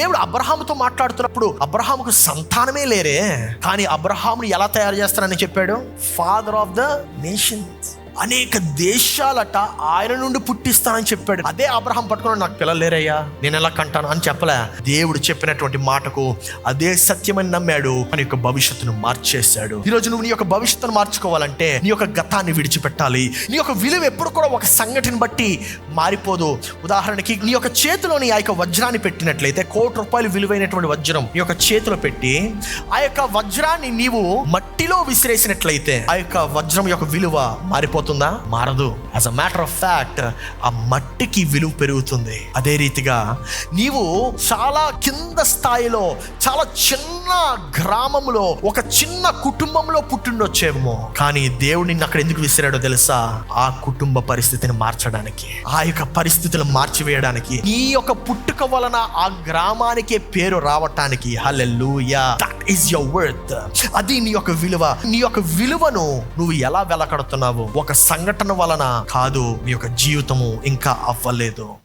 దేవుడు అబ్రహాముతో మాట్లాడుతున్నప్పుడు అబ్రహాముకు సంతానమే లేరే. కానీ అబ్రహాముని ఎలా తయారు చేస్తానని చెప్పాడు? ఫాదర్ ఆఫ్ ద నేషన్స్ అనేక దేశాలట ఆయన నుండి పుట్టిస్తానని చెప్పాడు. అదే అబ్రహం పట్టుకుని నాకు పిల్లలు లేరయ్యా. నేను ఎలా కంటాను? అని చెప్పలే. దేవుడు చెప్పినటువంటి మాటకు అదే సత్యమని నమ్మాడు. అని యొక్క భవిష్యత్తును మార్చేశాడు. ఈరోజు నువ్వు నీ యొక్క భవిష్యత్తును మార్చుకోవాలంటే నీ యొక్క గతాన్ని విడిచిపెట్టాలి. నీ యొక్క విలువ ఎప్పుడు కూడా ఒక సంఘటన బట్టి మారిపోదు. ఉదాహరణకి నీ యొక్క చేతిలోని ఆ యొక్క వజ్రాన్ని పెట్టినట్లయితే కోటి రూపాయలు విలువైనటువంటి వజ్రం నీ యొక్క చేతిలో పెట్టి ఆ యొక్క వజ్రాన్ని నీవు మట్టిలో విసిరేసినట్లయితే ఆ యొక్క వజ్రం యొక్క విలువ మారిపోతుంది. మారదు. As a matter of fact ఆ మట్టికి విలువ పెరుగుతుంది. అదే రీతిగా నీవు చాలా కింద స్థాయిలో చాలా చిన్న గ్రామంలో ఒక చిన్న కుటుంబంలో పుట్టిండొచ్చేమో. కానీ దేవుడు నిన్ను అక్కడ ఎందుకు విసిరాడో తెలుసా? ఆ కుటుంబ పరిస్థితిని మార్చడానికి. ఆ యొక్క పరిస్థితులు మార్చివేయడానికి. నీ యొక్క పుట్టుక వలన ఆ గ్రామానికే పేరు రావటానికి. Hallelujah that is your worth అది నీ యొక్క విలువ. నీ యొక్క విలువను నువ్వు ఎలా వెలకడుతున్నావు? ఒక సంఘటన వలన కాదు నీ యొక్క జీవితము ఇంకా అవ్వలేదు.